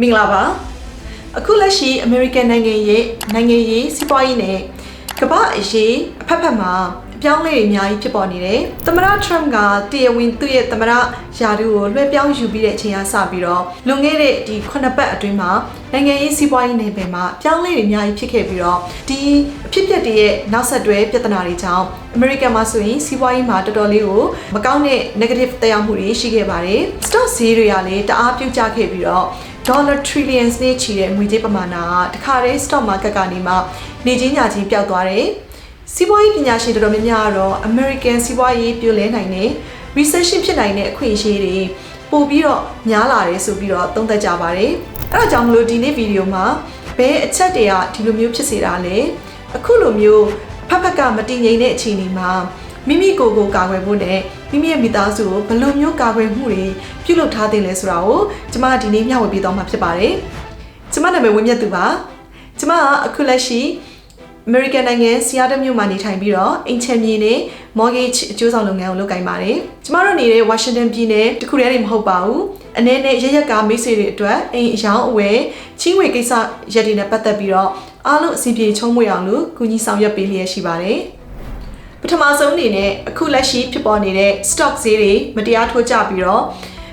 မင်္ဂလာပါအခုလက်ရှိ American နိုင်ငံရဲ့နိုင်ငံရေးစီးပွားရေးနဲ့ကမ္ဘာအရေးအဖက်ဖက်မှာအပြောင်းလဲတွေအများကြီးဖြစ်ပေါ်နေတယ်သမ္မတ Trump ကတရားဝင်သူ့ရဲ့သမ္မတယာဒူကိုလွှဲပြောင်းယူပြီးတဲ့အချိန်ကစပြီးတော့လွန်ခဲ့တဲ့ဒီခုနှစ်ပတ်အတွင်းမှာနိုင်ငံရေးစီးပွားရေးနယ်ပယ်မှာပြောင်းလဲတွေအများကြီးဖြစ်ခဲ့ပြီးတော့ဒီအဖြစ်အပျက်တွေရဲ့နောက်ဆက်တွဲပြဿနာတွေကြောင့် American မှာဆိုရင်စီးပွားရေးမှာတော်တော်လေးကိုမကောင်းတဲ့ negative သက်ရောက်မှုတွေရှိခဲ့ပါတယ် stock ဈေးတွေကလည်းတအားပြုတ်ကျခဲ့ပြီးတော့ dollar trillions နဲ့ချီတဲ့ငွေကြေးပမာဏကတခါတည်း stock market ကနေမှနေချင်းညာချင်းပျောက်သွားတယ်။စီးပွားရေးပညာရှင်တော်တော်များများကတော့ American စီးပွားရေးပြိုလဲနိုင်တဲ့ recession ဖြစ်နိုင်တဲ့အခွင့်အရေးတွေပို့ပြီးတော့များလာတယ်ဆိုပြီးတော့သုံးသပ်ကြပါတယ်။အဲဒါကြောင့်မလို့ဒီနေ့ဗီဒီယိုမှာဘယ်အချက်တွေကဒီလိုမျိုးဖြစ်စေတာလဲ။အခုလိုမျိုးဖက်ဖက်ကမတည်ငြိမ်တဲ့အခြေအနေမှာ မိမိကိုယ်ကိုကာကွယ်ဖို့နဲ့မိမိရဲ့မိသားစုကိုဘယ်လိုမျိုးကာကွယ်မှုတွေပြုလုပ်ထားသင့်လဲဆိုတာကိုကျွန်မဒီနေ့မျှဝေပေးသွားမှာဖြစ်ပါတယ်။ကျွန်မနာမည်ဝင်းမြတ်သူပါ။ကျွန်မကအခုလက်ရှိ American နိုင်ငံ Seattle မြို့မှာနေထိုင်ပြီးတော့အိမ်ချမ်းမြေနဲ့ mortgage အကျိုးဆောင်လုပ်ငန်းကိုလုပ်ကိုင်ပါတယ်။ကျမတို့နေတဲ့ Washington ပြည်နယ်တခုတည်းနေမဟုတ်ပါဘူး။အနေနဲ့ရရက်ကမိတ်ဆွေတွေအတွက်အိမ်အယောင်အဝယ်ချင်းဝေကိစ္စရက်တွေနဲ့ပတ်သက်ပြီးတော့အားလုံးအစီအပြေချုံးမွေအောင်လို့ကူညီဆောင်ရွက်ပေးလျက်ရှိပါတယ်။ ပထမဆုံးအနေနဲ့အခုလက်ရှိဖြစ်ပေါ်နေတဲ့ stock ဈေးတွေမတရားထိုးကျပြီးတော့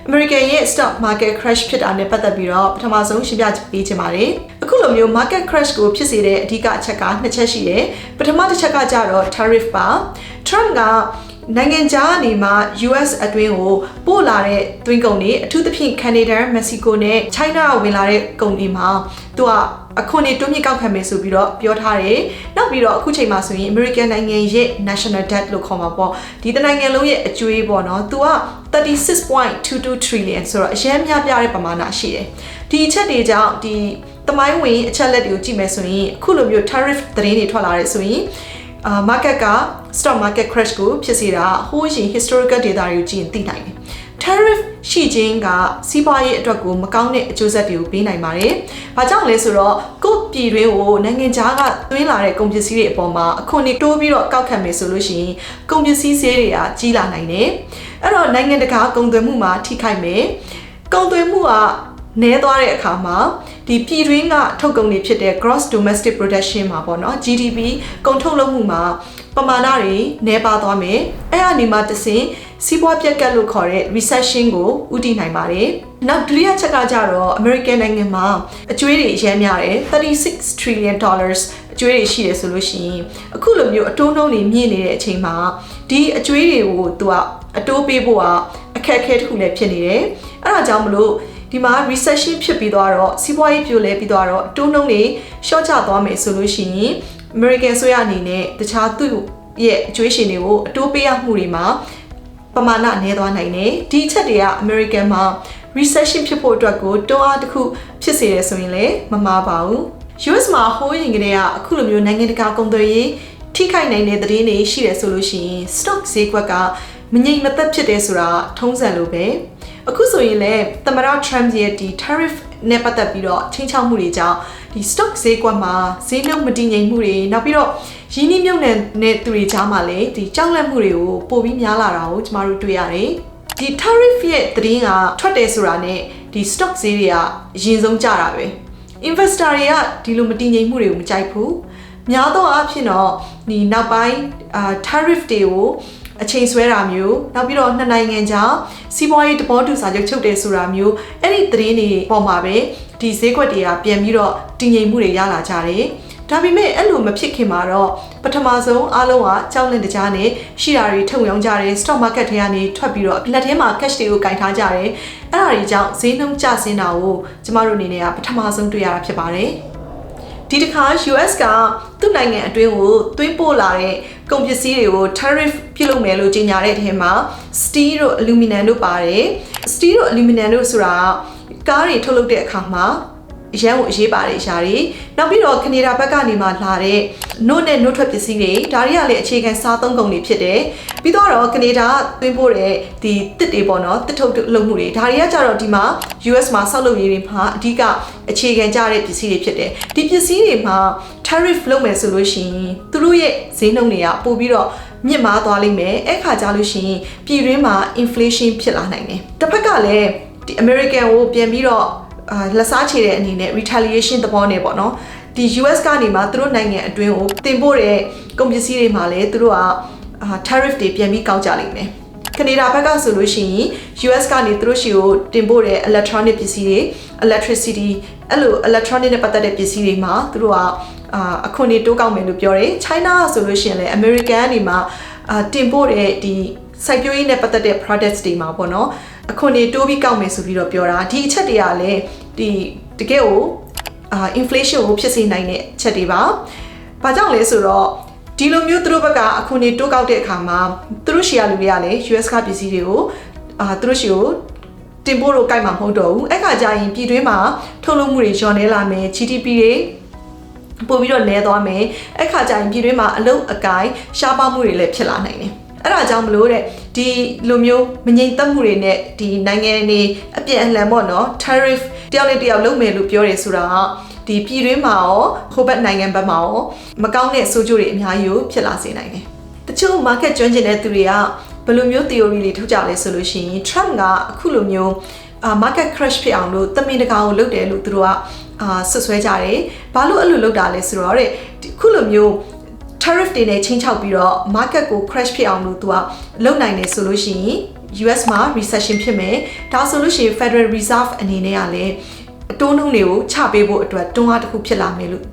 American ရဲ့ stock market crash ဖြစ်တာနဲ့ပတ်သက်ပြီးတော့ပထမဆုံးရှင်းပြပေးချင်ပါတယ်။အခုလိုမျိုး market crash ကိုဖြစ်စေတဲ့အဓိကအချက်ကနှစ်ချက်ရှိတယ်။ပထမတစ်ချက်ကကြတော့ tariff ပါ။ Trump က နိုင်ငံခြားအနေမှာ US အတွင်းကိုပို့လာတဲ့တွင်းကုန်တွေအထူးသဖြင့် Canada, Mexico နဲ့ China ကဝင်လာတဲ့ကုန်တွေမှာသူကအခွန်တွေတွန်းမြင့်ကောက်ခံမယ်ဆိုပြီးတော့ပြောထားတယ်။နောက်ပြီးတော့အခုချိန်မှာဆိုရင် American နိုင်ငံရဲ့ national debt လို့ခေါ်မှာပေါ့။ဒီတနိုင်ငံလုံးရဲ့အကျွေးပေါ့နော်။သူက36.22 trillion ဆိုတော့အရင်များပြတဲ့ပမာဏရှိတယ်။ဒီအချက်တွေကြောင့်ဒီတမိုင်းဝင်အချက်လက်တွေကိုကြည့်မယ်ဆိုရင်အခုလိုမျိုး tariff သတင်းတွေထွက်လာတဲ့ဆိုရင် အာ market က stock market crash ကိုဖြစ်စေတာဟိုးရှင် historical data တွေကိုကြည့်ရင်သိနိုင်တယ် tariff ရှိခြင်းကစီးပွားရေးအတွက်ကိုမကောင်းတဲ့အကျိုးဆက်တွေကိုပေးနိုင်ပါတယ်။ဘာကြောင့်လဲဆိုတော့ကိုယ့်ပြည်တွင်းကိုနိုင်ငံခြားကသွင်းလာတဲ့ကုန်ပစ္စည်းတွေအပေါ်မှာအခွန်တွေတိုးပြီးတော့ကောက်ခံမယ်ဆိုလို့ရှိရင်ကုန်ပစ္စည်းဈေးတွေကကြီးလာနိုင်တယ်။အဲ့တော့နိုင်ငံတကာကုန်သွယ်မှုမှာထိခိုက်မယ်။ကုန်သွယ်မှုက နည်းသွားတဲ့အခါမှာဒီပြည်တွင်းကထုတ်ကုန်တွေဖြစ်တဲ့ gross domestic production မှာပေါ့နော် GDP ကုန်ထုတ်လုပ်မှုမှာပမာဏတွေနည်းပါသွားမယ်အဲ့အနီမှာတဆင်စီးပွားပြက်ကတ်လို့ခေါ်တဲ့ recession ကိုဥတည်နိုင်ပါတယ်နောက်ဒုတိယချက်ကကြတော့ American နိုင်ငံမှာအကျွေးတွေအများများတယ်36 trillion dollars အကျွေးတွေရှိတယ်ဆိုလို့ရှိရင်အခုလိုမျိုးအတိုးနှုန်းတွေမြင့်နေတဲ့အချိန်မှာဒီအကျွေးတွေကိုသူကအတိုးပေးဖို့ကအခက်အခဲတစ်ခုလည်းဖြစ်နေတယ်အဲ့ဒါကြောင့်မလို့ ဒီမှာ recession ဖြစ်ပြီးသွားတော့စီးပွားရေးပြိုလဲပြီးသွားတော့အတိုးနှုန်းတွေရှော့ချသွားမယ်ဆိုလို့ရှိရင် American ဆိုရအနေနဲ့တခြားသူ့ရဲ့အကျွေးရှင်တွေကိုအတိုးပေးရမှုတွေမှာပမာဏနည်းသွားနိုင်တယ်ဒီအချက်တွေက American မှာ recession ဖြစ်ဖို့အတွက်ကိုတွန်းအားတစ်ခုဖြစ်စေရဆိုရင်လည်းမမှားပါဘူး US မှာဟိုးရင်ကလေးကအခုလိုမျိုးနိုင်ငံတကာကုန်သွယ်ရေးထိခိုက်နိုင်တဲ့သတင်းတွေရှိတယ်ဆိုလို့ရှိရင် stock ဈေးကွက်က မငြိမ်မသက်ဖြစ်တယ်ဆိုတာထုံးစံလိုပဲအခုဆိုရင်လည်းသမ္မတ Trump ရဲ့ဒီ tariff နဲ့ပတ်သက်ပြီးတော့ချင်းချောက်မှုတွေကြောင့်ဒီ stock ဈေးကွက်မှာဈေးနှုန်းမတည်ငြိမ်မှုတွေနောက်ပြီးတော့ရင်းနှီးမြှုပ်နှံတဲ့သူတွေကြားမှာလည်းဒီကြောက်လန့်မှုတွေကိုပိုပြီးများလာတာကိုကျမတို့တွေ့ရတယ်ဒီ tariff ရဲ့သတင်းကထွက်တယ်ဆိုတာနဲ့ဒီ stock ဈေးတွေကအရင်ဆုံးကျတာပဲ investor တွေကဒီလိုမတည်ငြိမ်မှုတွေကိုမကြိုက်ဘူးများသောအားဖြင့်တော့ဒီနောက်ပိုင်းအာ tariff တွေကို အချိန်ဆွဲတာမျိုးနောက်ပြီးတော့နှစ်နိုင်ငံကြားစီးပွားရေးတဘောတူစာချုပ်ချုပ်တယ်ဆိုတာမျိုးအဲ့ဒီသတင်းတွေပေါ်မှာပဲဒီဈေးကွက်တွေကပြန်ပြီးတော့တည်ငြိမ်မှုတွေရလာကြတယ်ဒါပေမဲ့အဲ့လိုမဖြစ်ခင်မှာတော့ပထမဆုံးအားလုံးကကြောက်လန့်တကြားနဲ့ရှိတာတွေထုတ်ရောင်းကြတယ် stock market ထဲကနေထွက်ပြီးတော့လက်ထဲမှာ cash တွေကိုကင်ထားကြတယ်အဲ့ဒါတွေကြောင့်ဈေးနှုန်းကျဆင်းတာကိုကျမတို့အနေနဲ့ကပထမဆုံးတွေ့ရတာဖြစ်ပါတယ် ဒီတစ်ခါ US ကသူ့နိုင်ငံအတွင်းကိုသွင်းပို့လာတဲ့ကုန်ပစ္စည်းတွေကို tariff ပြုလုပ်မယ်လို့ကြေညာတဲ့အထက်မှာ steel တို့ aluminum တို့ပါတယ် steel တို့ aluminum တို့ဆိုတာကားတွေထုတ်လုပ်တဲ့အခါမှာ အရန်ကိုအရေးပါတဲ့အရာတွေနောက်ပြီးတော့ကနေဒါဘက်ကနေမှလာတဲ့နှုတ်နဲ့နှုတ်ထွက်ပစ္စည်းတွေဒါတွေကလည်းအခြေခံစားသုံးကုန်တွေဖြစ်တယ်ပြီးတော့ကနေဒါသွင်းဖို့တဲ့ဒီတစ်တွေပေါ့နော်တစ်ထုတ်လုပ်မှုတွေဒါတွေကကြတော့ဒီမှာ US မှာဆောက်လုပ်ရေးတွေမှာအဓိကအခြေခံကြတဲ့ပစ္စည်းတွေဖြစ်တယ်ဒီပစ္စည်းတွေမှာ tariff လုပ်မယ်ဆိုလို့ရှိရင်သူတို့ရဲ့ဈေးနှုန်းတွေကပို့ပြီးတော့မြင့်မားသွားလိမ့်မယ်အဲ့ခါကြလို့ရှိရင်ပြည်တွင်းမှာ inflation ဖြစ်လာနိုင်တယ်တစ်ဖက်ကလည်းဒီ American ကိုပြန်ပြီးတော့ အာလက်စားချေတဲ့အနေနဲ့ retaliation သဘောနဲ့ပေါ့နော်ဒီ US ကနေမှသူတို့နိုင်ငံအတွင်းကိုတင်ပို့တဲ့ကုန်ပစ္စည်းတွေမှာလည်းသူတို့ကအာ tariff တွေပြန်ပြီးကောက်ကြလိမ့်မယ်ကနေဒါဘက်ကဆိုလို့ရှိရင် US ကနေသူတို့ရှိကိုတင်ပို့တဲ့ electronic ပစ္စည်းတွေ electricity အဲ့လို electronic နဲ့ပတ်သက်တဲ့ပစ္စည်းတွေမှာသူတို့ကအာအခွန်တွေတိုးကောက်မယ်လို့ပြောတယ် China ကဆိုလို့ရှိရင်လည်း American ကနေမှအာတင်ပို့တဲ့ဒီစိုက်ပျိုးရေးနဲ့ပတ်သက်တဲ့ products တွေမှာပေါ့နော်အခွန်တွေတိုးပြီးကောက်မယ်ဆိုပြီးတော့ပြောတာဒီအချက်တွေကလည်း ဒီတကယ်ကိုအာ inflation ကိုဖြစ်စေနိုင်တဲ့ချက်တွေပါ။ဘာကြောင့်လဲဆိုတော့ဒီလိုမျိုးသူတို့ဘက်ကအခွန်တွေတိုးကောက်တဲ့အခါမှာသူတို့ရှီယာလူတွေကလည်း US ကပစ္စည်းတွေကိုအာသူတို့ရှီကိုတင်ပို့လို့ကြိုက်မှာမဟုတ်တော့ဘူးအဲ့ခါကျရင်ပြည်တွင်းမှာထုတ်လုပ်မှုတွေလျော့နေလာမယ် GDP တွေပို့ပြီးတော့နည်းသွားမယ်အဲ့ခါကျရင်ပြည်တွင်းမှာအလုတ်အကိုင်းရှားပါမှုတွေလည်းဖြစ်လာနိုင်တယ်အဲ့ဒါကြောင့်မလို့တဲ့ ဒီလိုမျိုးမငြိမ်သက်မှုတွေနဲ့ဒီနိုင်ငံတွေအပြည့်အလှန်ပေါ့နော် tariff တယောက်နဲ့တယောက်လုပ်မယ်လို့ပြောတယ်ဆိုတာကဒီပြည်တွင်းမှာရောဟိုဘက်နိုင်ငံဘက်မှာရောမကောင်းတဲ့ဆိုးကျိုးတွေအများကြီးကိုဖြစ်လာစေနိုင်တယ်တချို့ market ကျွမ်းကျင်တဲ့သူတွေကဘယ်လိုမျိုး theory တွေထုတ်ကြလဲဆိုလို့ရှိရင် Trump ကအခုလိုမျိုးအာ market crash ဖြစ်အောင်လို့တမင်တကာကိုလုပ်တယ်လို့သူတို့ကအာဆွဆွဲကြတယ်။ဘာလို့အဲ့လိုလုပ်တာလဲဆိုတော့တဲ့အခုလိုမျိုး tariff တွေနဲ့ချင်းချောက်ပြီးတော့ market ကို crash ဖြစ်အောင်လို့သူကလုပ်နိုင်တယ်ဆိုလို့ရှိရင် US မှာ recession ဖြစ်မယ်။ဒါဆိုလို့ရှိရင် Federal Reserve အနေနဲ့ကလည်းအတိုးနှုန်းတွေကိုချပေးဖို့အတွက်တွန်းအားတစ်ခုဖြစ်လာမယ်လို့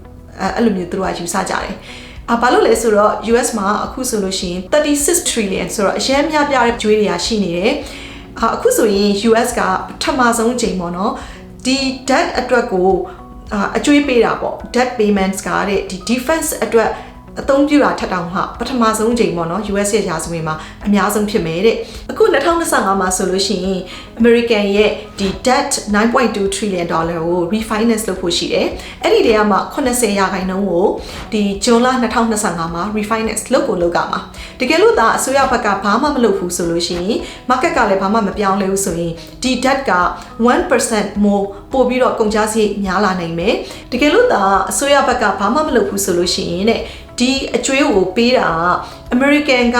အဲ့လိုမျိုးသူတို့ကယူဆကြတယ်။အာဘာလို့လဲဆိုတော့ US မှာအခုဆိုလို့ရှိရင်36 trillion ဆိုတော့အရင်များပြတဲ့ကျွေးတွေကရှိနေတယ်။အာအခုဆိုရင် US ကပထမဆုံးအချိန်ပေါ့နော်။ဒီ debt အတွက်ကိုအာအကျွေးပေးတာပေါ့ debt payments ကတဲ့ဒီ defense အတွက် အသုံးပြုတာထက်တောင်မှပထမဆုံးချိန်ပေါ့နော် US ရဲ့ရာဇဝင်မှာအများဆုံးဖြစ်မယ်တဲ့အခု2025မှာဆိုလို့ရှိရင် American ရဲ့ဒီ debt 9.2 trillion dollar ကို refinance လုပ်ဖို့ရှိတယ်အဲ့ဒီတည်းကမှ80ရာခိုင်နှုန်းကိုဒီဇွန်လ2025မှာ refinance လုပ်ကိုလုပ်ကမှာတကယ်လို့သာအစိုးရဘက်ကဘာမှမလုပ်ဘူးဆိုလို့ရှိရင် market ကလည်းဘာမှမပြောင်းလဲဘူးဆိုရင်ဒီ debt က1% more ပို့ပြီးတော့ကုန်ကျစရိတ်များလာနိုင်မယ်တကယ်လို့သာအစိုးရဘက်ကဘာမှမလုပ်ဘူးဆိုလို့ရှိရင်တဲ့ ဒီအကျွေးကိုပေးတာ American က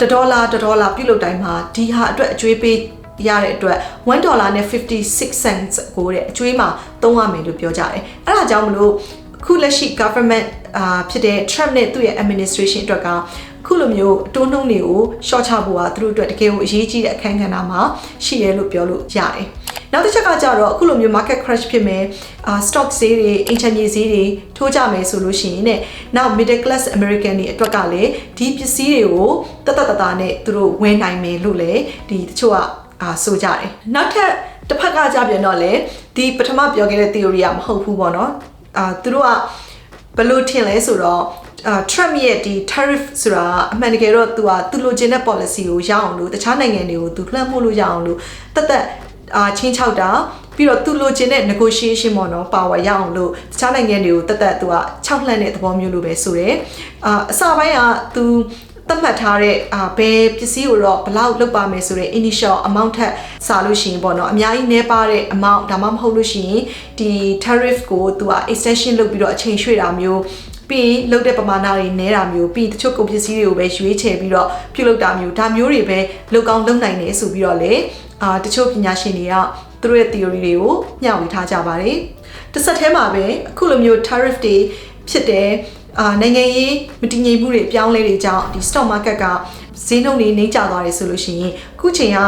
1ဒေါ်လာ1ဒေါ်လာပြုတ်လို့တိုင်းမှာဒီဟာအတွက်အကျွေးပေးရတဲ့အတွက်1ဒေါ်လာနဲ့56 cents ကိုတဲ့အကျွေးမှာသုံးရမယ်လို့ပြောကြတယ်။အဲ့ဒါကြောင့်မလို့ခုလက်ရှိ government အာဖြစ်တဲ့ Trump နဲ့သူ့ရဲ့ administration အတွက်ကခုလိုမျိုးအတိုးနှုန်းတွေကို short ချဖို့ကသူတို့အတွက်တကယ်ကိုအရေးကြီးတဲ့အခန်းကဏ္ဍမှာရှိတယ်လို့ပြောလို့ရတယ်။ နောက်တစ်ချက်ကကြတော့အခုလိုမျိုး market crash ဖြစ်မယ်အာ stock ဈေးတွေအင်ချန်မြေဈေးတွေထိုးကြမယ်ဆိုလို့ရှိရင်တဲ့နောက် middle class American တွေအတွက်ကလည်းဒီပစ္စည်းတွေကိုတတ်တတ်တတ်နဲ့သူတို့ဝင်နိုင်မယ်လို့လည်းဒီတချို့ကအာဆိုကြတယ်နောက်ထပ်တစ်ဖက်ကကြပြန်တော့လေဒီပထမပြောခဲ့တဲ့ theory ကမဟုတ်ဘူးပေါ့နော်အာသူတို့ကဘယ်လိုထင်လဲဆိုတော့အာ Trump ရဲ့ဒီ tariff ဆိုတာအမှန်တကယ်တော့သူကသူလိုချင်တဲ့ policy ကိုရအောင်လို့တခြားနိုင်ငံတွေကိုသူလွှမ်းမိုးလို့ရအောင်လို့တသက် အာချင်းချောက်တာပြီးတော့သူလိုချင်တဲ့ negotiation ပေါ့နော် power ရအောင်လို့တခြားနိုင်ငံတွေကိုတသက်သူကခြောက်လှန့်တဲ့သဘောမျိုးလိုပဲဆိုတယ်အာအစပိုင်းကသူသတ်မှတ်ထားတဲ့အာဘယ်ပစ္စည်းကိုတော့ဘလောက်လောက်ပါမယ်ဆိုတဲ့ initial amount ထက်စာလို့ရှိရင်ပေါ့နော်အများကြီးနည်းပါတဲ့ amount ဒါမှမဟုတ်လို့ရှိရင်ဒီ tariff ကိုသူက extension လုပ်ပြီးတော့အချိန်ရွှေ့တာမျိုးပြီးလုတ်တဲ့ပမာဏတွေနဲတာမျိုးပြီးတချို့ကုန်ပစ္စည်းတွေကိုပဲရွေးချယ်ပြီးတော့ပြုတ်လုတ်တာမျိုးဒါမျိုးတွေပဲလောက်ကောင်းလုပ်နိုင်တယ်ဆိုပြီးတော့လေ အာတချို့ပညာရှင်တွေကသူတို့ရဲ့ theory တွေကိုမျှဝေထားကြပါတယ်တစ်ဆက်တည်းမှာပဲအခုလိုမျိုး tariff တွေဖြစ်တယ်အာနိုင်ငံရေးမတည်ငြိမ်မှုတွေအပြောင်းလဲတွေကြောင့်ဒီ stock market က ဈေးနှုန်းတွေနှိမ့်ကျသွားတယ်ဆိုလို့ရှိရင်ခုချိန်က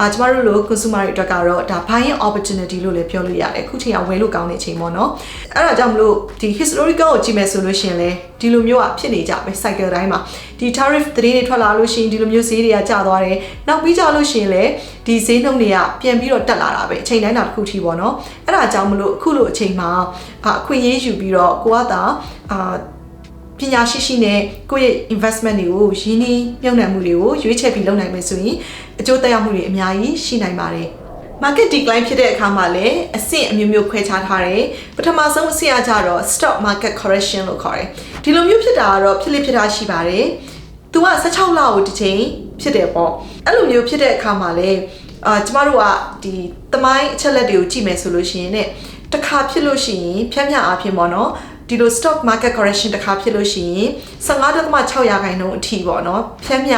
အာကျမတို့လို consumer တွေအတွက်ကတော့ဒါ buying opportunity လို့လည်းပြောလို့ရတယ်ခုချိန်ကဝယ်လို့ကောင်းတဲ့ချိန်ပေါ့နော်အဲ့ဒါကြောင့်မလို့ဒီ historical ကိုကြည့်မယ်ဆိုလို့ရှိရင်လည်းဒီလိုမျိုးကဖြစ်နေကြပဲ cycle တိုင်းမှာဒီ tariff သတင်းတွေထွက်လာလို့ရှိရင်ဒီလိုမျိုးဈေးတွေကကျသွားတယ်နောက်ပြီးကြလို့ရှိရင်လည်းဒီဈေးနှုန်းတွေကပြန်ပြီးတော့တက်လာတာပဲအချိန်တိုင်းတာတစ်ခုထိပေါ့နော်အဲ့ဒါကြောင့်မလို့အခုလိုအချိန်မှာအခွင့်အရေးယူပြီးတော့ကိုကသာအာ ပညာရှိရှိနဲ့ကိုယ့်ရဲ့ investment တွေကိုရင်းနှီးမြှုပ်နှံမှုတွေကိုရွေးချယ်ပြီးလုပ်နိုင်မယ်ဆိုရင်အကျိုးသက်ရောက်မှုတွေအများကြီးရှိနိုင်ပါတယ် market decline ဖြစ်တဲ့အခါမှာလည်းအဆင့်အမျိုးမျိုးခွဲခြားထားတယ်ပထမဆုံးအဆင့်အကြတော့ stock market correction လို့ခေါ်တယ်ဒီလိုမျိုးဖြစ်တာကတော့ဖြစ်လိဖြစ်တာရှိပါတယ်သူက16လကိုတစ်ချိန်ဖြစ်တယ်ပေါ့အဲ့လိုမျိုးဖြစ်တဲ့အခါမှာလည်းအာကျမတို့ကဒီသမိုင်းအချက်လက်တွေကိုကြည့်မယ်ဆိုလို့ရှိရင်ねတစ်ခါဖြစ်လို့ရှိရင်ဖြတ်ဖြတ်အားဖြင့်ပေါ့နော် ဒီလို stock market correction တစ်ခါဖြစ်လို့ရှိရင်15.6ရာခိုင်နှုန်းအထိပေါ့နော်ဖြတ်မြ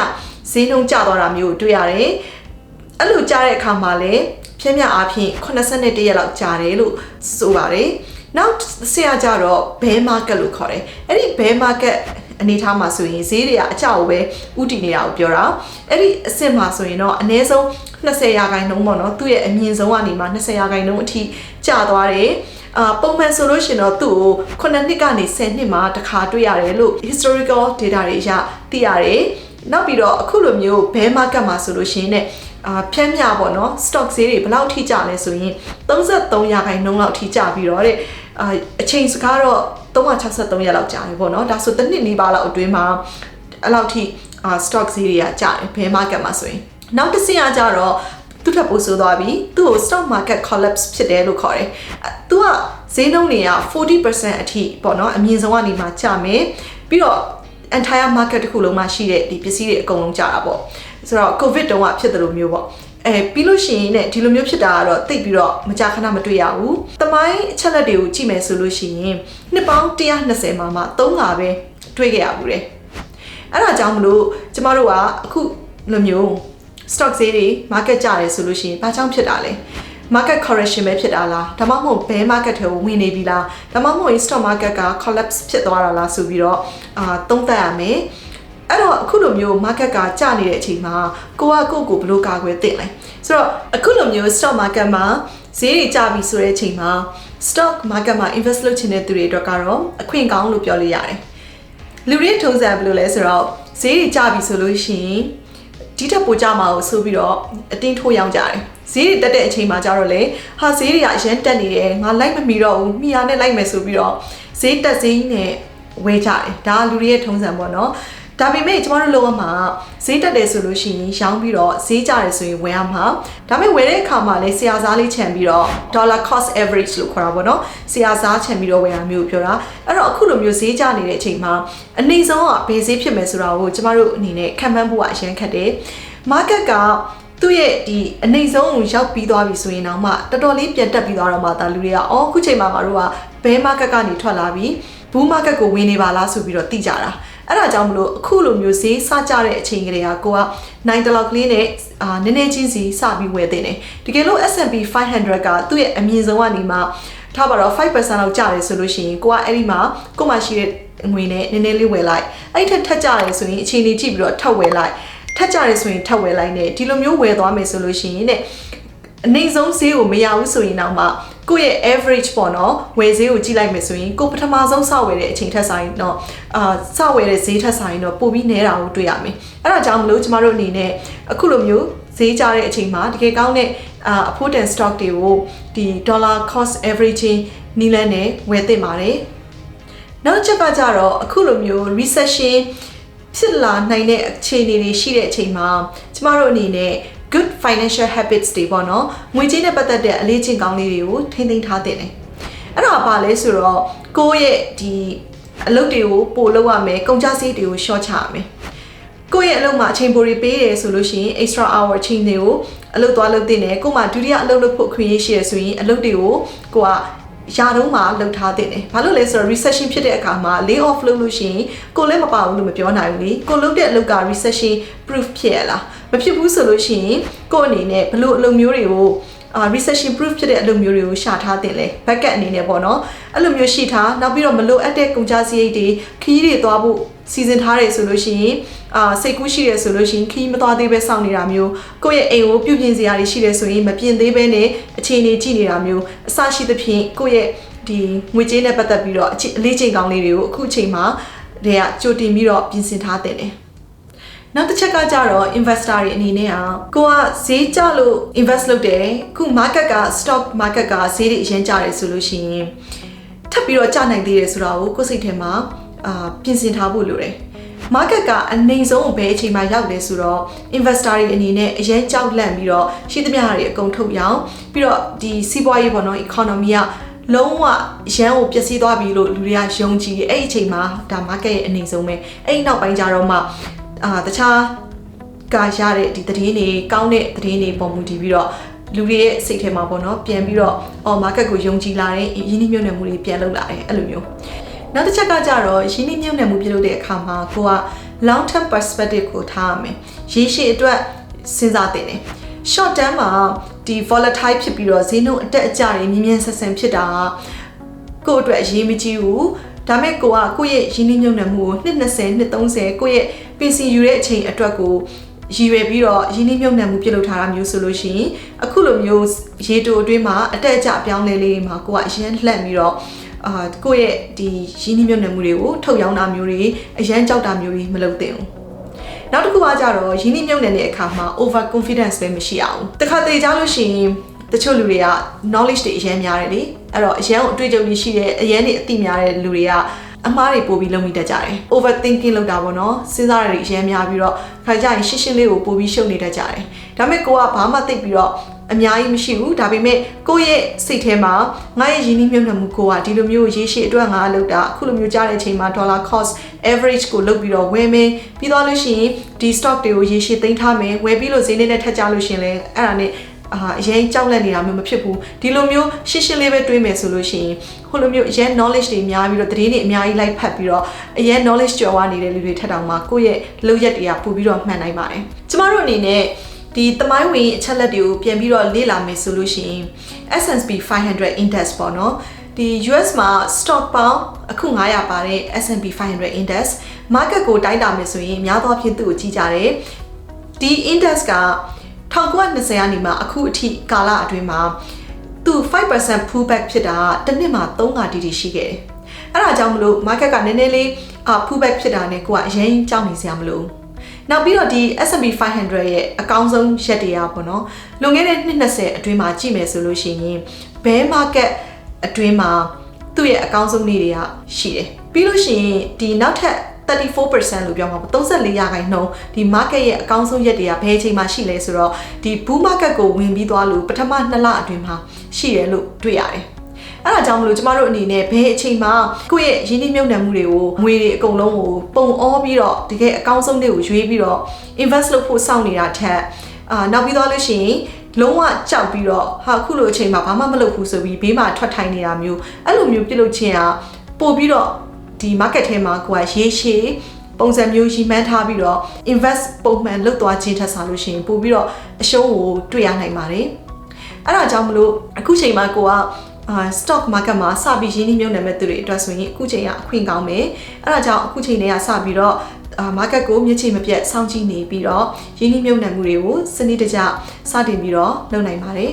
ဈေးနှုန်းကျသွားတာမျိုးတွေ့ရတယ်အဲ့လိုကြားတဲ့အခါမှာလည်းဖြင်းမြအားဖြင့်81ရက်လောက်ကြာတယ်လို့ဆိုပါတယ်နောက်ဆရာကြတော့ bear market လို့ခေါ်တယ်အဲ့ဒီ bear market အနေထားမှာဆိုရင်ဈေးတွေကအကြောက်ပဲဥတည်နေတာကိုပြောတာအဲ့ဒီအစ်စ်မှာဆိုရင်တော့အနည်းဆုံး20ရာခိုင်နှုန်းပေါ့နော်သူ့ရဲ့အမြင့်ဆုံးကနေမှ20ရာခိုင်နှုန်းအထိကျသွားတယ် အာပုံမှန်ဆိုလို့ရှိရင်တော့သူ့ကို9နှစ်ကနေ10နှစ်မှာတစ်ခါတွေ့ရတယ်လို့ historical data တွေအရသိရတယ်နောက်ပြီးတော့အခုလိုမျိုး bear market မှာဆိုလို့ရှိရင်ねအာဖြန်းမြပေါ့နော် stock ဈေးတွေဘယ်လောက်ထိကျလဲဆိုရင်33ရာခိုင်နှုန်းလောက်ထိကျပြီးတော့တဲ့အာအချိန်စကားတော့363ရက်လောက်ကြာပြီပေါ့နော်ဒါဆိုတစ်နှစ်နီးပါးလောက်အတွင်းမှာအဲ့လောက်ထိအာ stock ဈေးတွေကကျတယ် bear market မှာဆိုရင်နောက်တစ်ဆင့်ကကြတော့ သူ့ထပ်ပို့ဆိုသွားပြီသူ့ကို stock market collapse ဖြစ်တယ်လို့ခေါ်တယ်သူကဈေးနှုန်းတွေက40%အထိပေါ့နော်အမြင့်ဆုံးကနေမှကျမယ်ပြီးတော့ entire market တစ်ခုလုံးမှာရှိတဲ့ဒီပစ္စည်းတွေအကုန်လုံးကျတာပေါ့ဆိုတော့ covid တုန်းကဖြစ်တယ်လို့မျိုးပေါ့အဲပြီးလို့ရှိရင်ねဒီလိုမျိုးဖြစ်တာကတော့တိတ်ပြီးတော့မကြာခဏမတွေ့ရဘူး။တမိုင်းအချက်လက်တွေကိုကြည့်မယ်ဆိုလို့ရှိရင်နှစ်ပေါင်း120မှာမှ3ခါပဲတွေ့ခဲ့ရဘူးတဲ့။အဲ့ဒါကြောင့်မလို့ကျမတို့ကအခုလိုမျိုး stock ဈေးတွေ market ကျတယ်ဆိုလို့ရှိရင်ဘာကြောင့်ဖြစ်တာလဲ။ market correction ပဲဖြစ်တာလားဒါမှမဟုတ် bear market ထဲကိုဝင်နေပြီလားဒါမှမဟုတ် stock market က collapse ဖြစ်သွားတာလားဆိုပြီးတော့အာသုံးသပ်ရမယ်။အဲ့တော့အခုလိုမျိုး market ကကျနေတဲ့အချိန်မှာကိုကကိုကိုဘယ်လိုကာကွယ်သင့်လဲဆိုတော့အခုလိုမျိုး stock market မှာဈေးတွေကျပြီဆိုတဲ့အချိန်မှာ stock market မှာ invest လုပ်ချင်တဲ့သူတွေအတွက်ကတော့အခွင့်ကောင်းလို့ပြောလို့ရတယ်လူတွေထုံးစံဘယ်လိုလဲဆိုတော့ဈေးတွေကျပြီဆိုလို့ရှိရင် ဒီထက်ပိုကြမှာကိုဆိုပြီးတော့အတင်းထိုးရောင်းကြတယ်ဈေးတွေတက်တဲ့အချိန်မှာကျတော့လေဟာဈေးတွေကအရင်တက်နေတယ်ငါလိုက်မမီတော့ဘူးမိရနဲ့လိုက်မယ်ဆိုပြီးတော့ဈေးတက်ဈေးနဲ့ဝယ်ကြတယ်ဒါလူတွေရဲ့ထုံးစံပေါ့နော် ဒါပေမဲ့ကျမတို့လောကမှာဈေးတက်တယ်ဆိုလို့ရှိရင်ရောင်းပြီးတော့ဈေးကျတယ်ဆိုရင်ဝယ်ရမှာဒါပေမဲ့ဝယ်တဲ့အခါမှာလည်းဆရာစားလေးခြံပြီးတော့ dollar cost average လို့ခေါ်တာပေါ့နော်ဆရာစားခြံပြီးတော့ဝယ်ရမျိုးပြောတာအဲ့တော့အခုလိုမျိုးဈေးကျနေတဲ့အချိန်မှာအနည်းဆုံးကဘယ်ဈေးဖြစ်မယ်ဆိုတာကိုကျမတို့အနေနဲ့ခံမှန်းဖို့ကအရင်ခက်တယ် market ကသူ့ရဲ့ဒီအနေဆုံးကိုရောက်ပြီးသွားပြီဆိုရင်တော့မှတော်တော်လေးပြန်တက်ပြီးသွားတော့မှဒါလူတွေကအော်အခုချိန်မှာငါတို့ကဘဲ market ကနေထွက်လာပြီးဘူး market ကိုဝင်နေပါလားဆိုပြီးတော့သိကြတာ အဲ့ဒါကြောင့်မလို့အခုလိုမျိုးဈေးစကြတဲ့အချိန်ကလေးကကိုက9တလောက်ကလေးနဲ့အာနည်းနည်းချင်းစီစပြီးဝယ်တင်တယ်တကယ်လို့ S&P 500ကသူ့ရဲ့အမြင့်ဆုံးကနေမှထားပါတော့5%လောက်ကျတယ်ဆိုလို့ရှိရင်ကိုကအဲ့ဒီမှာကိုမှရှိတဲ့ငွေနဲ့နည်းနည်းလေးဝယ်လိုက်အဲ့ထက်ထက်ကျတယ်ဆိုရင်အချိန်လေးကြည့်ပြီးတော့ထပ်ဝယ်လိုက်ထက်ကြတယ်ဆိုရင်ထပ်ဝယ်လိုက်နဲ့ဒီလိုမျိုးဝယ်သွားမယ်ဆိုလို့ရှိရင်တဲ့ အနေဆုံးဈေးကိုမရဘူးဆိုရင်တော့မှကိုယ့်ရဲ့ average ပေါ့နော်ဝယ်ဈေးကိုကြည့်လိုက်မယ်ဆိုရင်ကိုပထမဆုံးစဝယ်တဲ့အချိန်ထက်ဆိုင်တော့အာစဝယ်တဲ့ဈေးထက်ဆိုင်တော့ပိုပြီးနေတာကိုတွေ့ရမယ်အဲ့ဒါကြောင့်မလို့ကျမတို့အနေနဲ့အခုလိုမျိုးဈေးကြတဲ့အချိန်မှာတကယ်ကောင်းတဲ့အာအဖို့တန် stock တွေကိုဒီ dollar cost averaging နီးလန်းနဲ့ဝယ်သင့်ပါတယ်နောက်ချက်ကကြတော့အခုလိုမျိုး recession ဖြစ်လာနိုင်တဲ့အခြေအနေတွေရှိတဲ့အချိန်မှာကျမတို့အနေနဲ့ good financial habits တွေပေါ့နော်ငွေကြေးနဲ့ပတ်သက်တဲ့အလေးချင်းကောင်းလေးတွေကိုထိန်းသိမ်းထားသင့်တယ်အဲ့ဒါဘာလဲဆိုတော့ကိုယ့်ရဲ့ဒီအလုပ်တွေကိုပို့လုပ်ရမယ်ကုန်ကျစရိတ်တွေကို short ချရမယ်ကိုယ့်ရဲ့အလုပ်မှာအချိန်ပိုတွေပေးတယ်ဆိုလို့ရှိရင် extra hour အချိန်တွေကိုအလုပ်သွားလုပ်တင်တယ်ကို့မှာဒုတိယအလုပ်လုပ်ဖို့ခွင့်ရရှိရဆိုရင်အလုပ်တွေကိုကိုကရာတုံးမှာလှုပ်ထားတဲ့တယ်။ဘာလို့လဲဆိုတော့ recession ဖြစ်တဲ့အခါမှာ lay off လုပ်လို့ရှိရင်ကိုလည်းမပါဘူးလို့မပြောနိုင်ဘူးလေ။ကိုလုပ်တဲ့အလုပ်က recession proof ဖြစ်ရလား။ မဖြစ်ဘူးဆိုလို့ရှိရင်ကိုအနေနဲ့ဘလို့အလုပ်မျိုးတွေကိုအာ recession proof ဖြစ်တဲ့အလုပ်မျိုးတွေကိုရှာထားတင်လဲ backup အနေနဲ့ပေါ့နော်အဲ့လိုမျိုးရှိထားနောက်ပြီးတော့မလိုအပ်တဲ့ကုန်ကျစရိတ်တွေခီးတွေသွားဖို့စီစဉ်ထားတယ်ဆိုလို့ရှိရင်အာစိတ်ကူးရှိတယ်ဆိုလို့ရှိရင်ခီးမသွားသေးပဲစောင့်နေတာမျိုးကိုယ့်ရဲ့အိမ်ကိုပြုပြင်စရာတွေရှိတယ်ဆိုရင်မပြင်သေးဘဲနဲ့အခြေအနေကြည့်နေတာမျိုးအစရှိသဖြင့်ကိုယ့်ရဲ့ဒီငွေကြေးနဲ့ပတ်သက်ပြီးတော့အလေးချိန်ကောင်းလေးတွေကိုအခုအချိန်မှာတည်းကကြိုတင်ပြီးတော့ပြင်ဆင်ထားတဲ့တယ် နောက်တစ်ချက်ကကြတော့ investor တွေအနေနဲ့อ่ะကိုကဈေးကျလို့ invest လုပ်တယ်ခု market က stock market ကဈေးတွေအရင်ကျတယ်ဆိုလို့ရှိရင်ထပ်ပြီးတော့ကျနိုင်သေးတယ်ဆိုတာကိုကိုယ်စိတ်ထဲမှာအာပြင်ဆင်ထားဖို့လိုတယ် market ကအနိုင်ဆုံးဘယ်အချိန်မှရောက်လဲဆိုတော့ investor တွေအနေနဲ့အရင်ကြောက်လန့်ပြီးတော့ရှိသမျှတွေအကုန်ထုတ်ရောင်းပြီးတော့ဒီစီးပွားရေးပေါ့နော် economy ကလုံးဝရန်ကိုပျက်စီးသွားပြီလို့လူတွေကယုံကြည်တယ်အဲ့ဒီအချိန်မှာဒါ market ရဲ့အနေဆုံးပဲအဲ့ဒီနောက်ပိုင်းကျတော့မှ အာတခြားကရတဲ့ဒီသတင်းတွေကောင်းတဲ့သတင်းတွေပုံမူတည်ပြီးတော့လူတွေရဲ့စိတ်ထဲမှာပေါ့နော်ပြန်ပြီးတော့အော် market ကိုယုံကြည်လာတဲ့ရင်းနှီးမြှုပ်နှံမှုတွေပြန်လုပ်လာတယ်အဲ့လိုမျိုးနောက်တစ်ချက်ကကြတော့ရင်းနှီးမြှုပ်နှံမှုပြုလုပ်တဲ့အခါမှာကိုက long term perspective ကိုထားရမယ်ရေရှည်အတွက်စဉ်းစားသင့်တယ် short term မှာဒီ volatile ဖြစ်ပြီးတော့ဈေးနှုန်းအတက်အကျတွေမြင်းမြန်းဆက်ဆန်ဖြစ်တာကကိုယ့်အတွက်အရေးမကြီးဘူးဒါမဲ့ကိုကကိုယ့်ရဲ့ရင်းနှီးမြှုပ်နှံမှုကိုနှစ်20နှစ်30ကိုယ့်ရဲ့ ပင်စင်ယူတဲ့အချိန်အတွက်ကိုရည်ရွယ်ပြီးတော့ရင်းနှီးမြှုပ်နှံမှုပြုလုပ်ထားတာမျိုးဆိုလို့ရှိရင်အခုလိုမျိုးရေတိုအတွင်းမှာအတက်အကျအပြောင်းလဲလေးတွေမှာကိုကအရင်လှက်ပြီးတော့အာကိုယ့်ရဲ့ဒီရင်းနှီးမြှုပ်နှံမှုတွေကိုထုတ်ရောင်းတာမျိုးတွေအရန်ကြောက်တာမျိုးတွေမလုပ်သင့်ဘူးနောက်တစ်ခုကကြတော့ရင်းနှီးမြှုပ်နှံတဲ့အခါမှာ over confidence လည်းမရှိအောင်တခါတလေကြားလို့ရှိရင်တချို့လူတွေက knowledge တွေအရင်များတယ်လေအဲ့တော့အရင်အတွေ့အကြုံတွေရှိတဲ့အရင်တွေအသိများတဲ့လူတွေက အမှားတွေပို့ပြီးလုပ်မိတတ်ကြတယ် overthinking လုပ်တာပေါ့နော်စဉ်းစားရတွေအရင်များပြီးတော့ခါကြရင်ရှင်းရှင်းလေးကိုပို့ပြီးရှုပ်နေတတ်ကြတယ်ဒါပေမဲ့ကိုကဘာမှသိပ်ပြီးတော့အများကြီးမရှိဘူးဒါပေမဲ့ကိုယ့်ရဲ့စိတ်ထဲမှာငါရဲ့ရင်းနှီးမြှုပ်နှံမှုကိုကဒီလိုမျိုးရေးရှိအတွက်ငါလုပ်တာအခုလိုမျိုးကြားတဲ့အချိန်မှာ dollar cost average ကိုလုပ်ပြီးတော့ဝယ်မယ်ပြီးတော့လို့ရှိရင်ဒီ stock တွေကိုရေးရှိသိမ်းထားမယ်ဝယ်ပြီးလို့ဈေးနဲ့ထက်ကြလို့ရှိရင်လည်းအဲ့ဒါနဲ့ အာအရင်ကြောက်လက်နေတာမျိုးမဖြစ်ဘူးဒီလိုမျိုးရှင်းရှင်းလေးပဲတွေးမယ်ဆိုလို့ရှိရင်ဟိုလိုမျိုးအရင် knowledge တွေများပြီးတော့သတင်းတွေအများကြီးလိုက်ဖတ်ပြီးတော့အရင် knowledge ကျော်ဝနေတဲ့လူတွေထက်တောင်မှကိုယ့်ရဲ့လုပ်ရက်တွေကပို့ပြီးတော့မှန်နိုင်ပါတယ်ကျမတို့အနေနဲ့ဒီသမိုင်းဝင်အချက်လက်တွေကိုပြန်ပြီးတော့လေ့လာမယ်ဆိုလို့ရှိရင် S&P 500 index ပေါ့နော်ဒီ US မှာ stock ပေါင်းအခု900ပါတဲ့ S&P 500 index market ကိုတိုင်းတာမယ်ဆိုရင်များသောအားဖြင့်သူ့ကိုကြည့်ကြတယ်ဒီ index က 1920ကနေမှအခုအထိကာလအတွင်းမှာသူ5% pullback ဖြစ်တာတစ်နှစ်မှာ3ခါတီတီရှိခဲ့တယ်အဲ့ဒါကြောင့်မလို့ market ကနည်းနည်းလေးအာ pullback ဖြစ်တာနဲ့ကိုကအရင်ကြောက်နေစရာမလိုဘူးနောက်ပြီးတော့ဒီ S&P 500ရဲ့အကောင်းဆုံးရက်တရားပေါ့နော်လွန်ခဲ့တဲ့နှစ်20အတွင်းမှာကြည့်မယ်ဆိုလို့ရှိရင် bear market အတွင်းမှာသူ့ရဲ့အကောင်းဆုံးနေ့တွေကရှိတယ်ပြီးလို့ရှိရင်ဒီနောက်ထပ် 34%လို့ပြောမှာပေါ့34ရာခိုင်နှုန်းဒီ market ရဲ့အကောင်းဆုံးရက်တွေကဘယ်အချိန်မှာရှိလဲဆိုတော့ဒီ bull market ကိုဝင်ပြီးသွားလို့ပထမ2လအတွင်းမှာရှိတယ်လို့တွေ့ရတယ်အဲ့ဒါကြောင့်မလို့ကျမတို့အနေနဲ့ဘယ်အချိန်မှာကိုယ့်ရဲ့ရင်းနှီးမြှုပ်နှံမှုတွေကိုငွေတွေအကုန်လုံးကိုပုံအောပြီးတော့တကယ်အကောင်းဆုံးတွေကိုရွေးပြီးတော့ invest လုပ်ဖို့စောင့်နေတာထက်အာနောက်ပြီးတော့လို့ရှိရင်လုံးဝကြောက်ပြီးတော့ဟာအခုလိုအချိန်မှာဘာမှမလုပ်ဘူးဆိုပြီးဘေးမှာထွက်ထိုင်နေတာမျိုးအဲ့လိုမျိုးပြုလုပ်ခြင်းကပို့ပြီးတော့ ဒီ market ထဲမှာကိုကရေးရှည်ပုံစံမျိုးရီမှန်းထားပြီးတော့ invest ပုံမှန်လုပ်သွားခြင်းထက်စားလို့ရှိရင်ပို့ပြီးတော့အရှုံးကိုတွေ့ရနိုင်ပါတယ်အဲ့ဒါကြောင့်မလို့အခုချိန်မှာကိုကအာ stock market မှာစပြီးရင်းနှီးမြှုပ်နှံမဲ့သူတွေအတွက်ဆိုရင်အခုချိန်ကအခွင့်ကောင်းမယ်အဲ့ဒါကြောင့်အခုချိန်တွေကစပြီးတော့အာ market ကိုမျက်ခြေမပြတ်စောင့်ကြည့်နေပြီးတော့ရင်းနှီးမြှုပ်နှံမှုတွေကိုစနစ်တကျစတင်ပြီးတော့လုပ်နိုင်ပါတယ်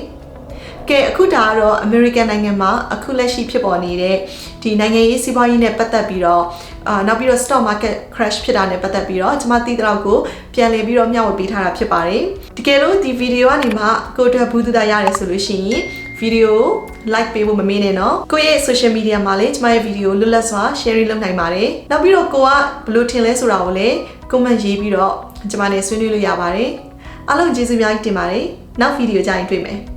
ကဲအခုဒါကတော့ American နိုင်ငံမှာအခုလက်ရှိဖြစ်ပေါ်နေတဲ့ဒီနိုင်ငံရေးစီးပွားရေးနဲ့ပတ်သက်ပြီးတော့အာနောက်ပြီးတော့ stock market crash ဖြစ်တာနဲ့ပတ်သက်ပြီးတော့ကျွန်မသိတဲ့လောက်ကိုပြန်လည်ပြီးတော့မျှဝေပေးထားတာဖြစ်ပါတယ်တကယ်လို့ဒီဗီဒီယိုကနေမှကိုအတွက်ဘူးတူတာရတယ်ဆိုလို့ရှိရင်ဗီဒီယို like ပေးဖို့မမေ့နဲ့နော်ကိုယ့်ရဲ့ social media မှာလည်းကျွန်မရဲ့ဗီဒီယိုလွတ်လပ်စွာ share လုပ်နိုင်ပါတယ်နောက်ပြီးတော့ကိုကဘယ်လိုထင်လဲဆိုတာကိုလည်း comment ရေးပြီးတော့ကျွန်မနဲ့ဆွေးနွေးလို့ရပါတယ်အားလုံးကျေးဇူးများကြီးတင်ပါတယ်နောက်ဗီဒီယိုကြရင်တွေ့မယ်